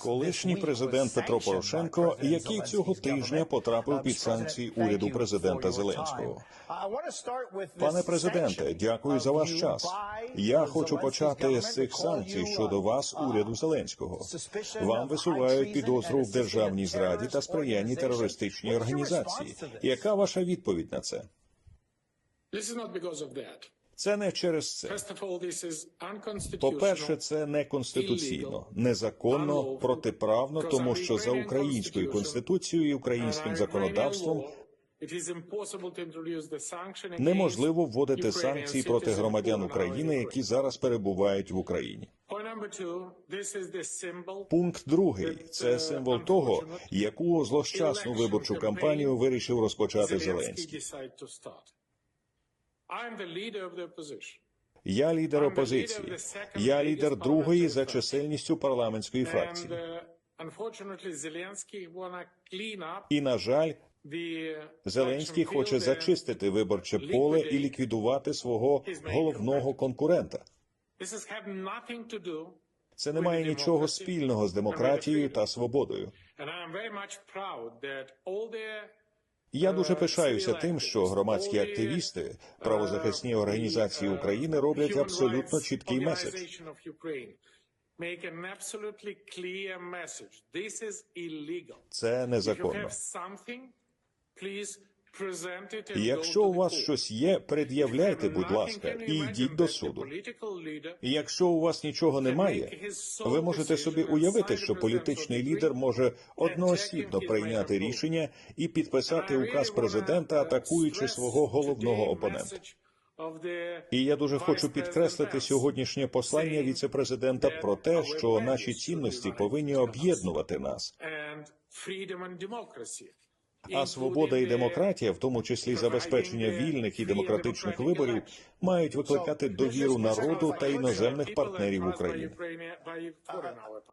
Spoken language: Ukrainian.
Колишній президент Петро Порошенко, який цього тижня потрапив під санкції уряду президента Зеленського. time. I want to start with this Пане президенте, дякую за ваш час. Я хочу почати з цих санкцій щодо вас, уряду Зеленського. Вам висувають підозру в державній зраді та сприянні терористичній організації. Яка ваша відповідь на це? Це не через це. Unconstitutional. По-перше, це неконституційно, незаконно, протиправно, тому що за українською конституцією і українським законодавством неможливо вводити санкції проти громадян України, які зараз перебувають в Україні. Пункт другий це символ того, яку злощасну виборчу кампанію вирішив розпочати Зеленський. Я лідер опозиції. Я лідер другої за чисельністю парламентської фракції. uh, І на жаль, Зеленський хоче зачистити виборче поле і ліквідувати свого головного конкурента. Це не має нічого спільного з демократією та свободою. Я дуже пишаюся тим, що громадські активісти, правозахисні організації України роблять абсолютно чіткий меседж. Це незаконно. Якщо у вас щось є, пред'являйте, будь ласка, і йдіть до суду. якщо у вас нічого немає, ви можете собі уявити, що політичний лідер може одноосібно прийняти рішення і підписати указ президента, атакуючи свого головного опонента. І я дуже хочу підкреслити сьогоднішнє послання віцепрезидента про те, що наші цінності повинні об'єднувати нас. А свобода і демократія, в тому числі забезпечення вільних і демократичних виборів, мають викликати довіру народу та іноземних партнерів України.